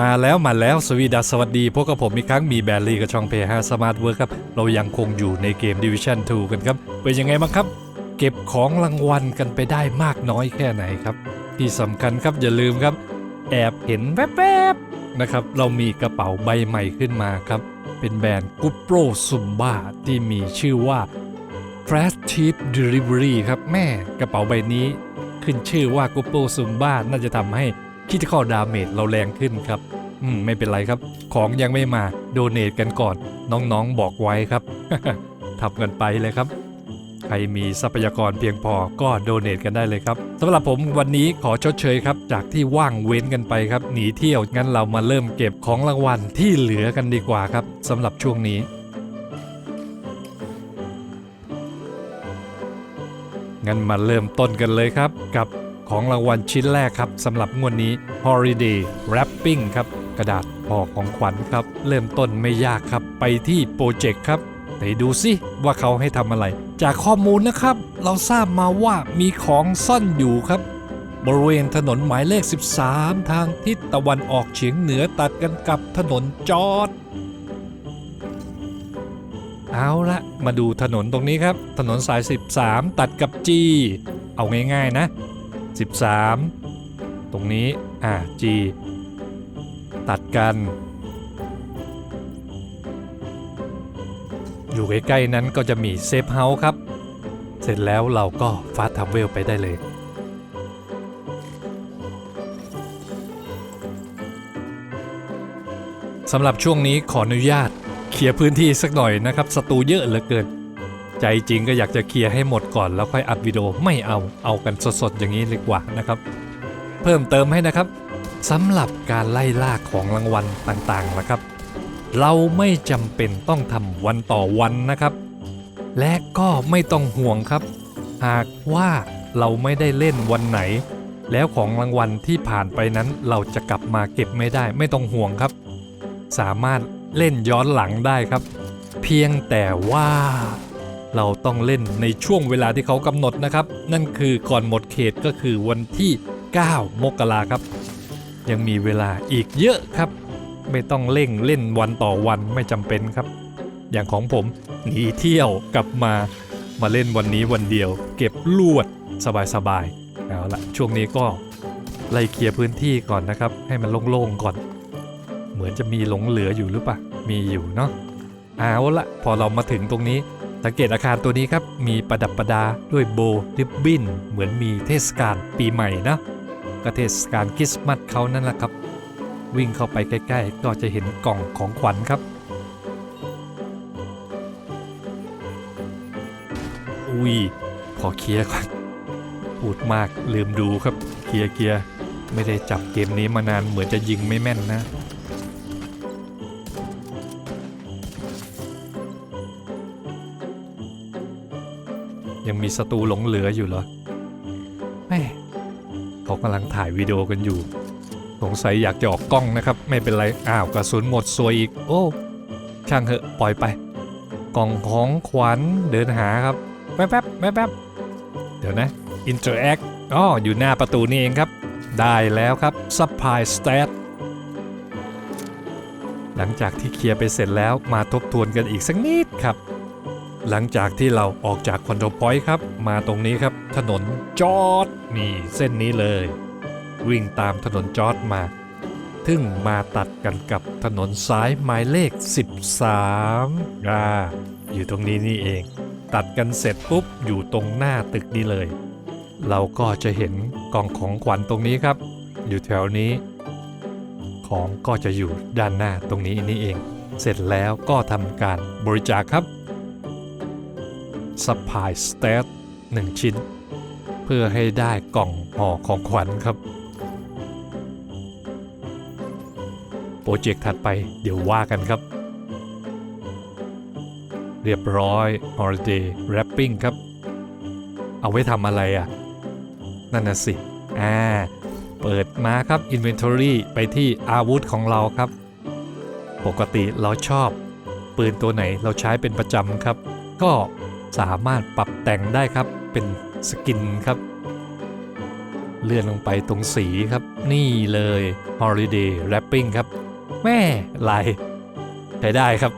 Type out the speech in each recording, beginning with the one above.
มาแล้วมาแล้วสวีดัสสวัสดีพวกกับผมอีกครั้งมีแบลลี่กับช่องเพย์ฮาสมาร์ทเวิร์ครับ เรายังคงอยู่ในเกม Division 2 กันครับ เป็นยังไงบ้างครับ เก็บของรางวัลกันไปได้มากน้อยแค่ไหนครับ ที่สำคัญครับอย่าลืมครับ แอบเห็นแวบๆนะครับ เรามีกระเป๋าใบใหม่ขึ้นมาครับ เป็นแบรนด์กุปโปรซุมบ้าที่มีชื่อว่า Fast Cheap Delivery ครับแม่กระเป๋าใบนี้ ขึ้นชื่อว่ากุปโปรซุมบ้าน่าจะทำให้ คิดข้อดาเมจเราแรงขึ้นครับ อืม ไม่เป็นไรครับ ของยังไม่มาโดเนทกันก่อน น้องๆบอกไว้ครับทำกันไปเลยครับ ใครมีทรัพยากรเพียงพอก็โดเนทกันได้เลยครับสำหรับผมวันนี้ขอชดเชยครับ จากที่ว่างเว้นกันไปครับ หนีเที่ยวงั้นเรามาเริ่มเก็บของรางวัลที่เหลือกันดีกว่าครับสำหรับช่วงนี้งั้นมาเริ่มต้นกันเลยครับ กับ ของรางวัลชิ้นแรกครับสำหรับงวดนี้ Holiday Wrapping ครับ กระดาษห่อของขวัญครับ เริ่มต้นไม่ยากครับ ไปที่โปรเจกต์ครับ ไปดูสิว่าเขาให้ทำอะไร จากข้อมูลนะครับ เราทราบมาว่ามีของซ่อนอยู่ครับ บริเวณถนนหมายเลข 13 ทางทิศตะวันออกเฉียงเหนือตัดกันกับถนนจอดเอาละมาดูถนนตรงนี้ครับ ถนนสาย 13 ตัดกับ G เอาง่ายๆนะ 13 ตรงนี้ อ่า G ตัดกัน อยู่ใกล้ๆนั้นก็จะมีเซฟเฮาส์ครับ เสร็จแล้วเราก็ฟาสทับเวลไปได้เลยสำหรับช่วงนี้ขออนุญาตเคลียร์พื้นที่สักหน่อยนะครับศัตรูเยอะเหลือเกิน ใจจริงก็อยากจะเคลียร์ให้หมดก่อนแล้วค่อยอัดวิดีโอไม่เอาเอากันสดๆอย่างนี้เลยกว่านะครับ เพิ่มเติมให้นะครับสำหรับการไล่ล่าของรางวัลต่างๆนะครับ เราไม่จำเป็นต้องทำวันต่อวันนะครับ และก็ไม่ต้องห่วงครับ หากว่าเราไม่ได้เล่นวันไหน แล้วของรางวัลที่ผ่านไปนั้นเราจะกลับมาเก็บไม่ได้ไม่ต้องห่วงครับ สามารถเล่นย้อนหลังได้ครับ เพียงแต่ว่า เราต้องเล่นในช่วงเวลาที่เขากำหนดนะครับ นั่นคือก่อนหมดเขตก็คือวันที่ 9 มกราครับ ยังมีเวลาอีกเยอะครับ ไม่ต้องเร่งเล่นวันต่อวันไม่จำเป็นครับ อย่างของผมหนีเที่ยวกลับมา มาเล่นวันนี้วันเดียว เก็บลวดสบายๆเอาละช่วงนี้ก็ไล่เคลียร์พื้นที่ก่อนนะครับ ให้มันโล่งๆก่อน เหมือนจะมีหลงเหลืออยู่หรือเปล่ามีอยู่เนาะเอาละพอเรามาถึงตรงนี้ สังเกตอาคารตัวนี้ครับ มีประดับประดาด้วยโบริบบิ้น เหมือนมีเทศกาลปีใหม่นะก็เทศกาลคริสต์มาสเขานั่นแหละครับ วิ่งเข้าไปใกล้ๆ ก็จะเห็นกล่องของขวัญครับ อุ้ยขอเคลียร์ก่อนพูดมากลืมดูครับเคลียร์เคลียร์ไม่ได้จับเกมนี้มานานเหมือนจะยิงไม่แม่นนะ ยังมีศัตรูหลงเหลืออยู่เหรอแม่เขากำลังถ่ายวิดีโอกันอยู่ สงสัยอยากจะออกกล้องนะครับ ไม่เป็นไร อ้าวกระสุนหมดซวยอีก โอ้ ช่างเหอะปล่อยไป กล่องของขวัญเดินหาครับ แป๊บแป๊บแป๊บแป๊บเดี๋ยวนะ Interact อ๋ออยู่หน้าประตูนี่เองครับ ได้แล้วครับ Supply Stat หลังจากที่เคลียร์ไปเสร็จแล้วมาทบทวนกันอีกสักนิดครับ หลังจากที่เราออกจากคอนโทรลพอยต์ครับ มาตรงนี้ครับ ถนนจอดนี่เส้นนี้เลย วิ่งตามถนนจอดมาถึงมาตัดกันกับถนนซ้ายหมายเลข 13อ่าอยู่ตรงนี้นี่เอง ตัดกันเสร็จปุ๊บอยู่ตรงหน้าตึกนี้เลย เราก็จะเห็นกล่องของขวัญตรงนี้ครับ อยู่แถวนี้ ของก็จะอยู่ด้านหน้าตรงนี้นี่เอง เสร็จแล้วก็ทำการบริจาคครับ สปายสเตทหนึ่งชิ้น เพื่อให้ได้กล่องห่อของขวัญครับ โปรเจกต์ถัดไปเดี๋ยวว่ากันครับ เรียบร้อย Holiday Wrapping ครับ เอาไว้ทำอะไรอะ นั่นน่ะสิ อ่า เปิดมาครับ Inventory ไปที่อาวุธของเราครับ ปกติเราชอบปืนตัวไหนเราใช้เป็นประจำครับ ก็ สามารถปรับแต่งได้ครับเป็นสกินครับ เลื่อนลงไปตรงสีครับ นี่เลย Holiday Wrapping ครับ แม่ลายใช้ได้ครับ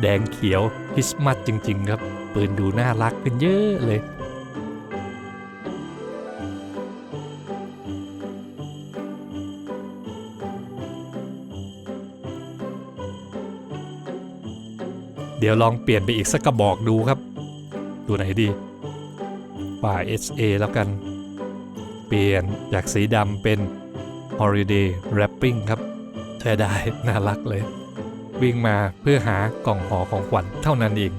แดงเขียวคริสต์มาสจริง ๆ ครับ ปืนดูน่ารักขึ้นเยอะเลยเดี๋ยวลองเปลี่ยนไปอีกสักกระบอกดูครับ ตัวไหนดี ป่า SA แล้วกัน เปลี่ยนจากสีดำเป็น Holiday Wrapping ครับใช้ได้น่ารักเลย วิ่งมาเพื่อหากล่องหอของขวัญเท่านั้นเอง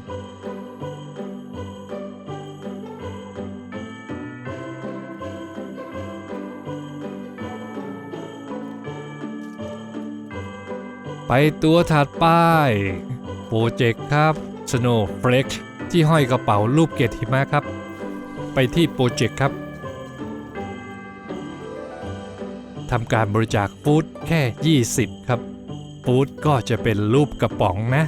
ไปตัวถัดไป โปรเจกต์ครับ Snowflake ที่ห้อยกระเป๋ารูปเกตหิมะครับ ไปที่โปรเจกต์ครับทำการบริจาคฟูดแค่ 20 ครับฟูดก็จะเป็นรูปกระป๋องนะ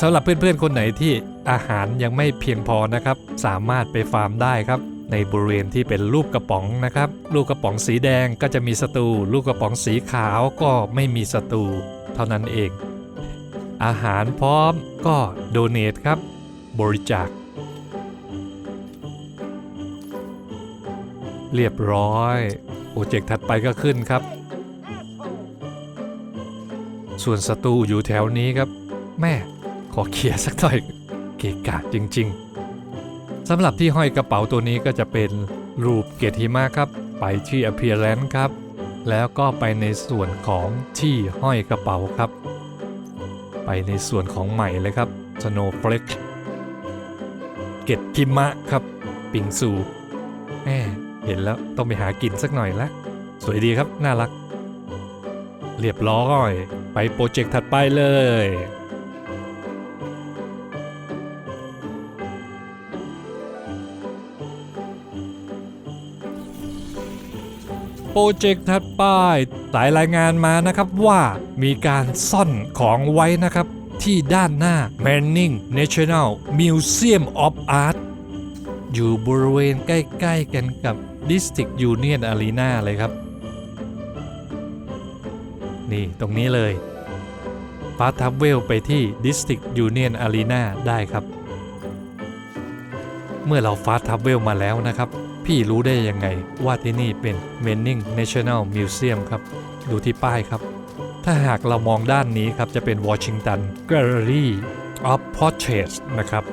สำหรับเพื่อนๆ คนไหนที่อาหารยังไม่เพียงพอนะครับ สามารถไปฟาร์มได้ครับ ในบริเวณที่เป็นรูปกระป๋องนะครับ ลูกกระป๋องสีแดงก็จะมีศัตรูลูกกระป๋องสีขาวก็ไม่มีศัตรูเท่านั้นเอง อาหารพร้อมก็โดเนทครับ บริจาค เรียบร้อย โปรเจกต์ถัดไปก็ขึ้นครับ ส่วนศัตรูอยู่แถวนี้ครับ แม่ ขอเคลียร์สักหน่อย เกะกะจริง ๆสำหรับที่ห้อยกระเป๋าตัวนี้ก็จะเป็นรูปเกยรติมะครับ ไปที่ appearance ครับ แล้วก็ไปในส่วนของที่ห้อยกระเป๋าครับ ไปในส่วนของใหม่เลยครับ Snowflake กตหิมะครับ ปิงซูแหมเห็นแล้วต้องไปหากินสักหน่อยละ สวยดีครับ น่ารัก เรียบร้อย ไปโปรเจกต์ถัดไปเลย โปรเจกต์ถัดไป สายรายงานมานะครับว่ามีการซ่อนของไว้นะครับ ที่ด้านหน้า Manning National Museum of Art อยู่บริเวณใกล้ ๆ กันกับ District Union Arena เลยครับ นี่ตรงนี้เลยฟาทับเวลไปที่ District Union Arena ได้ครับ เมื่อเราฟาทับเวลมาแล้วนะครับ พี่รู้ได้ยังไงว่าที่นี่เป็น Manning National Museum ครับ ดูที่ป้ายครับ ถ้าหากเรามองด้านนี้ครับจะเป็น Washington Gallery of Portraits นะครับ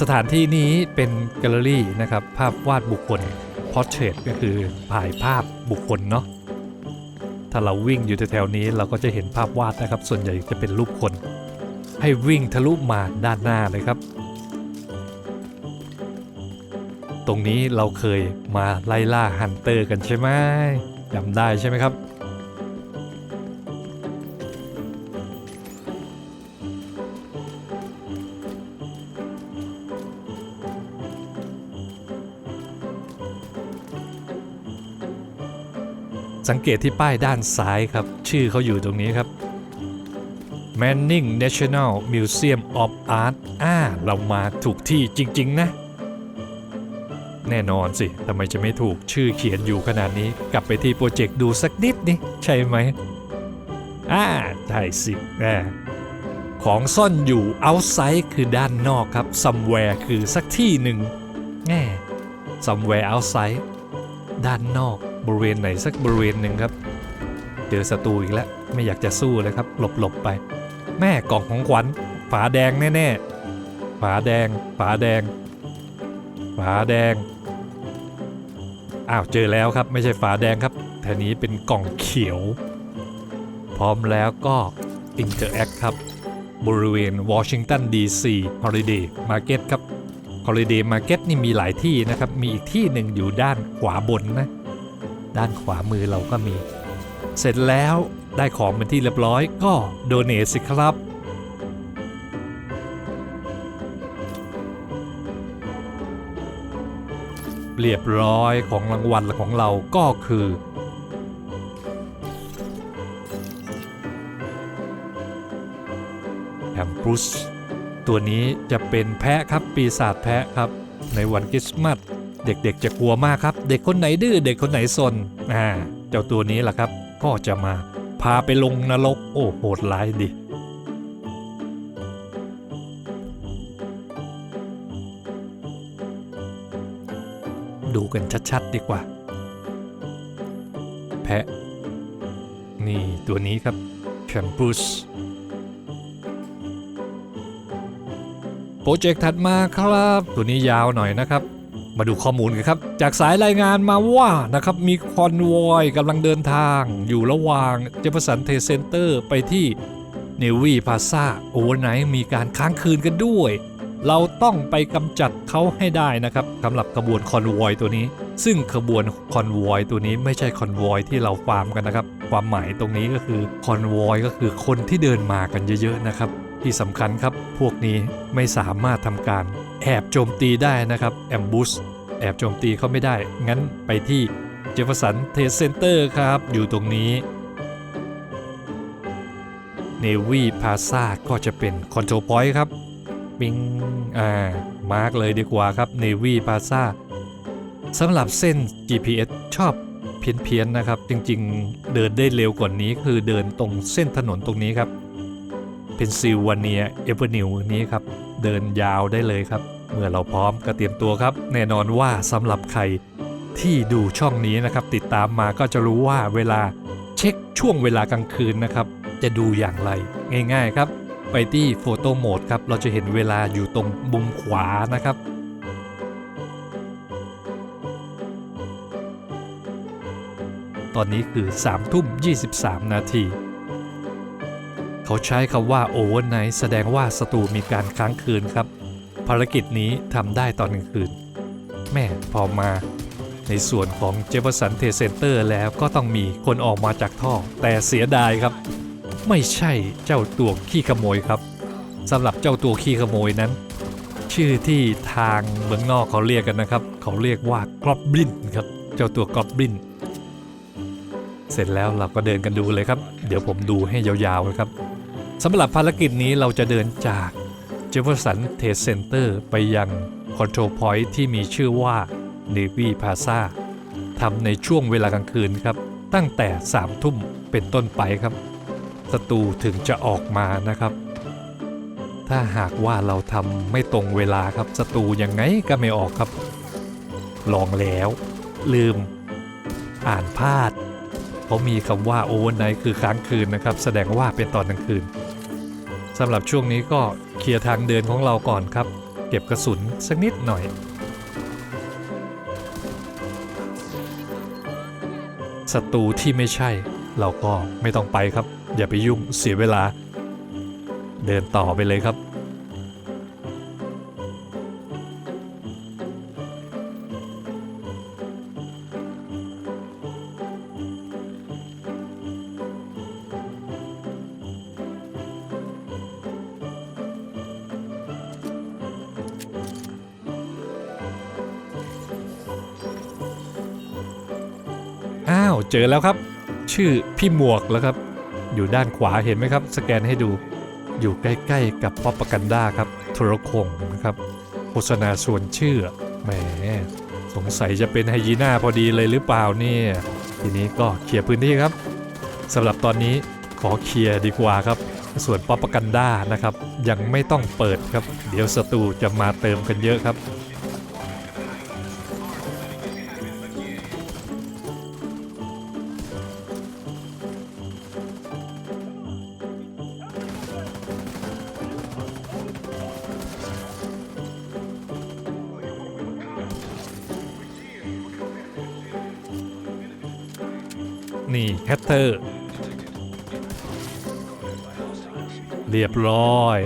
สถานที่นี้เป็นแกลเลอรี่นะครับ ภาพวาดบุคคล Portrait ก็คือถ่ายภาพบุคคลเนาะ ถ้าเราวิ่งอยู่แถวๆนี้เราก็จะเห็นภาพวาดนะครับ ส่วนใหญ่จะเป็นรูปคน ให้วิ่งทะลุมาด้านหน้าเลยครับ ตรงนี้เราเคยมาไล่ล่าฮันเตอร์กันใช่ไหมจำได้ใช่ไหมครับ สังเกตที่ป้ายด้านซ้ายครับ ชื่อเขาอยู่ตรงนี้ครับ Manning National Museum of Art อ่า เรามาถูกที่จริง ๆ นะ แน่นอนสิทำไมจะไม่ถูกชื่อเขียนอยู่ขนาดนี้ กลับไปที่โปรเจกต์ดูสักนิดนี่ใช่ไหมอ่าใช่สิแน่ของซ่อนอยู่ outside คือด้านนอกครับ somewhere คือสักที่หนึ่งแง่ somewhere outside ด้านนอก บริเวณไหนสักบริเวณหนึ่งครับ เจอศัตรูอีกแล้วไม่อยากจะสู้เลยครับ หลบหลบไป แม่กล่องของขวัญฝาแดงแน่ๆฝาแดงฝาแดงฝาแดงอ้าวเจอแล้วครับ ไม่ใช่ฝาแดงครับแทนนี้เป็นกล่องเขียว พร้อมแล้วก็ Interact คครับ บริเวณ Washington DC Holiday Market ครับ Holiday Market นี่มีหลายที่นะครับ มีอีกที่หนึ่งอยู่ด้านขวาบนนะ ด้านขวามือเราก็มี เสร็จแล้วได้ของเป็นที่เรียบร้อยก็โดเนทสิครับเรียบร้อยของรางวัลของเราก็คือแอมบรุส ตัวนี้จะเป็นแพะครับปีศาจแพะครับ ในวันคริสต์มาสเด็กๆจะกลัวมากครับ เด็กคนไหนดื้อเด็กคนไหนซนอ่าเจ้าตัวนี้แหละครับ ก็จะมาพาไปลงนรกโอ้โหดร้ายดิดูกันชัดๆดีกว่า แพะ นี่ตัวนี้ครับแคมปัสโปรเจกต์ถัดมาครับ ตัวนี้ยาวหน่อยนะครับ มาดูข้อมูลกันครับ จากสายรายงานมาว่านะครับมีคอนวอยกำลังเดินทาง อยู่ระหว่างเจฟสันเทเซนเตอร์ไปที่เนวีพาซาโอเวอร์ไนท์มีการค้างคืนกันด้วย เราต้องไปกำจัดเขาให้ได้นะครับสำหรับขบวนคอนวอยตัวนี้ ซึ่งขบวนคอนวอยตัวนี้ไม่ใช่คอนวอยที่เราฟาร์มกันนะครับ ความหมายตรงนี้ก็คือคอนวอยก็คือคนที่เดินมากันเยอะๆนะครับที่สำคัญครับพวกนี้ไม่สามารถทำการ แอบโจมตีได้นะครับแอมบูสแอบโจมตีเขาไม่ได้ งั้นไปที่เจฟสันเทสเซนเตอร์ครับ อยู่ตรงนี้เนวีพาซาก็จะเป็นคอนโทรลพอยต์ครับปิงอ่ามาร์กเลยดีกว่าครับเนวีพาซาสำหรับเส้น GPS ชอบเพี้ยนๆนะครับ จริงๆ เดินได้เร็วกว่านี้คือเดินตรงเส้นถนนตรงนี้ครับเพนซิลเวเนียเอเวอร์นิวนี้ครับ เดินยาวได้เลยครับ เมื่อเราพร้อมก็เตรียมตัวครับ แน่นอนว่าสำหรับใครที่ดูช่องนี้นะครับ ติดตามมาก็จะรู้ว่าเวลาเช็คช่วงเวลากลางคืนนะครับ จะดูอย่างไรง่าย ๆครับ ไปที่โฟโต้โหมดครับ เราจะเห็นเวลาอยู่ตรงมุมขวานะครับตอนนี้คือ3ทุ่ม 23 นาที เขาใช้คำว่าโอเวอร์ไนแสดงว่าศัตรูมีการค้างคืนครับ ภารกิจนี้ทำได้ตอนกลางคืน แม่พอมา ในส่วนของเจฟสันเทเซนเตอร์แล้วก็ต้องมีคนออกมาจากท่อ แต่เสียดายครับ ไม่ใช่เจ้าตัวขี้ขโมยครับสำหรับเจ้าตัวขี้ขโมยนั้น ชื่อที่ทางเมืองนอกเขาเรียกกันนะครับ เขาเรียกว่ากรอบบินครับ เจ้าตัวกรอบบินเสร็จแล้วเราก็เดินกันดูเลยครับ เดี๋ยวผมดูให้ยาวๆเลยครับสำหรับภารกิจนี้เราจะเดินจาก เจฟ f สันเทสเซนเตอร์ไปยังคอนโทรลพอยท์ที่มีชื่อว่า Navy Plaza ทำในช่วงเวลากลางคืนครับ ตั้งแต่3ทุ่มเป็นต้นไปครับศัตรูถึงจะออกมานะครับ ถ้าหากว่าเราทำไม่ตรงเวลาครับศัตรูยังไงก็ไม่ออกครับ ลองแล้ว ลืม อ่านพลาด เพราะมีคำว่าโอเวอร์ไนท์คือค้างคืนนะครับ แสดงว่าเป็นตอนกลางคืน สำหรับช่วงนี้ก็เคลียร์ทางเดินของเราก่อนครับ เก็บกระสุนสักนิดหน่อย ศัตรูที่ไม่ใช่ เราก็ไม่ต้องไปครับ อย่าไปยุ่งเสียเวลา เดินต่อไปเลยครับ เจอแล้วครับ ชื่อพี่หมวกแล้วครับ อยู่ด้านขวาเห็นไหมครับ สแกนให้ดูอยู่ใกล้ๆกับป๊อปปกันด้าครับโทรคงนะครับโฆษณาชวนเชื่อแหมสงสัยจะเป็นไฮยีน่าพอดีเลยหรือเปล่าเนี่ยทีนี้ก็เคลียร์พื้นที่ครับสำหรับตอนนี้ขอเคลียร์ดีกว่าครับ ส่วนป๊อปปกันด้านะครับ ยังไม่ต้องเปิดครับ เดี๋ยวศัตรูจะมาเติมกันเยอะครับ ร้อย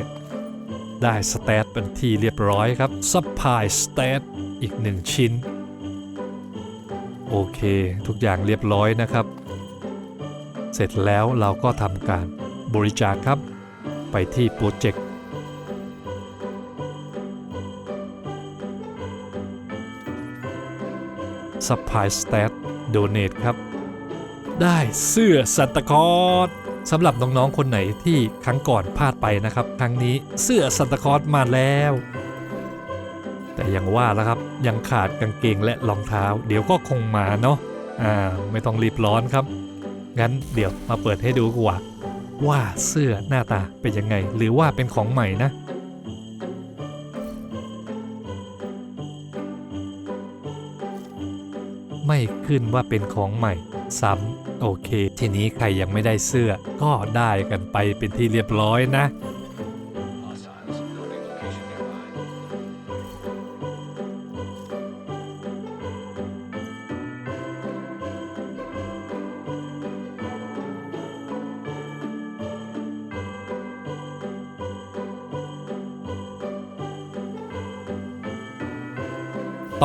ได้สเตตเป็นที่เรียบร้อยครับซัพพลายสเตตอีกหนึ่งชิ้น โอเค ทุกอย่างเรียบร้อยนะครับ เสร็จแล้วเราก็ทำการบริจาคครับ ไปที่โปรเจกต์ซัพพลายสเตตโดเนทครับ ได้เสื้อซันตคลอส สำหรับน้องๆคนไหนที่ครั้งก่อนพลาดไปนะครับ ครั้งนี้เสื้อซันตาคอสมาแล้ว แต่ยังว่าแล้วครับยังขาดกางเกงและรองเท้า เดี๋ยวก็คงมาเนาะอ่าไม่ต้องรีบร้อนครับ งั้นเดี๋ยวมาเปิดให้ดูกว่า ว่าเสื้อหน้าตาเป็นยังไง หรือว่าเป็นของใหม่นะไม่ขึ้นว่าเป็นของใหม่ซ้ำ โอเค ทีนี้ใครยังไม่ได้เสื้อก็ได้กันไปเป็นที่เรียบร้อยนะ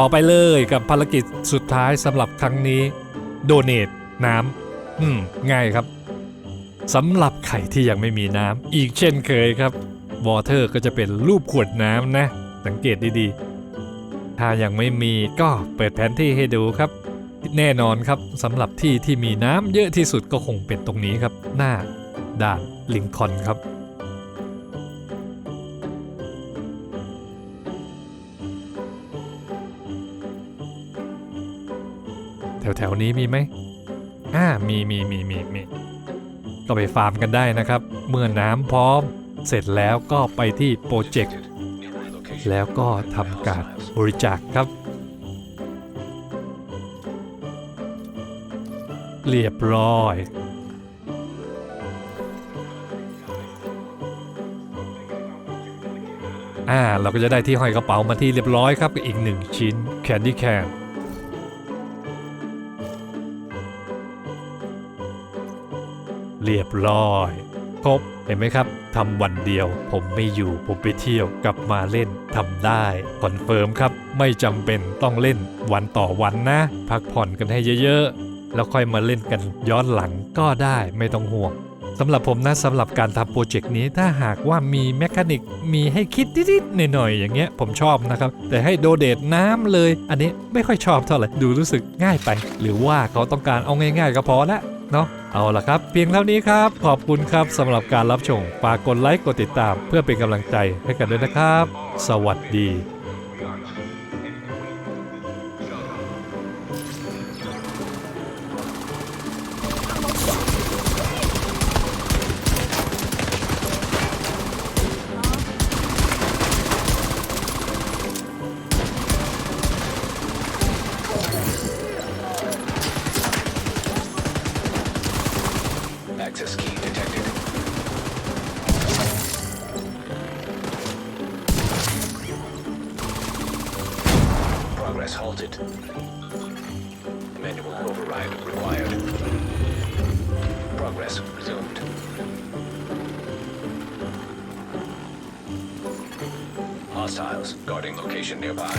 ต่อไปเลยกับภารกิจสุดท้ายสำหรับครั้งนี้ โดเน t น้ำอืมง่ายครับสำหรับใครที่ยังไม่มีน้ำอีกเช่นเคยครับวอเตอร์ก็จะเป็นรูปขวดน้ำนะ สังเกตดีๆ ถ้ายังไม่มีก็เปิดแผนที่ให้ดูครับ แน่นอนครับสำหรับที่ที่มีน้ำเยอะที่สุดก็คงเป็นตรงนี้ครับ หน้าด่านลิงคอนครับแถวๆนี้มีไหม อ่ามีมีมีมีมีก็ไปฟาร์มกันได้นะครับ เมื่อน้ำพร้อม เสร็จแล้วก็ไปที่โปรเจกต์แล้วก็ทำการบริจาคครับ เรียบร้อยอ่าเราก็จะได้ที่ห้อยกระเป๋ามาที่เรียบร้อยครับอีกหนึ่งชิ้น Candy Can เรียบร้อย ครบเห็นไหมครับทำวันเดียว ผมไม่อยู่ผมไปเที่ยวกลับมาเล่นทำได้คอนเฟิร์มครับ ไม่จำเป็นต้องเล่นวันต่อวันนะ พักผ่อนกันให้เยอะๆ แล้วค่อยมาเล่นกันย้อนหลังก็ได้ไม่ต้องห่วงสำหรับผมนะสำหรับการทำโปรเจกต์นี้ถ้าหากว่ามีแมคานิกมีให้คิดนิดๆหน่อยๆอย่างเงี้ยผมชอบนะครับ แต่ให้โดเดตน้ำเลย อันนี้ไม่ค่อยชอบเท่าไหร่ดูรู้สึกง่ายไป หรือว่าเขาต้องการเอาง่าย ๆ ก็พอละเนาะ เอาละครับ เพียงเท่านี้ครับ ขอบคุณครับสำหรับการรับชมฝากกดไลค์กดติดตาม เพื่อเป็นกำลังใจให้กันด้วยนะครับ สวัสดี override required. Progress resumed. Hostiles guarding location nearby.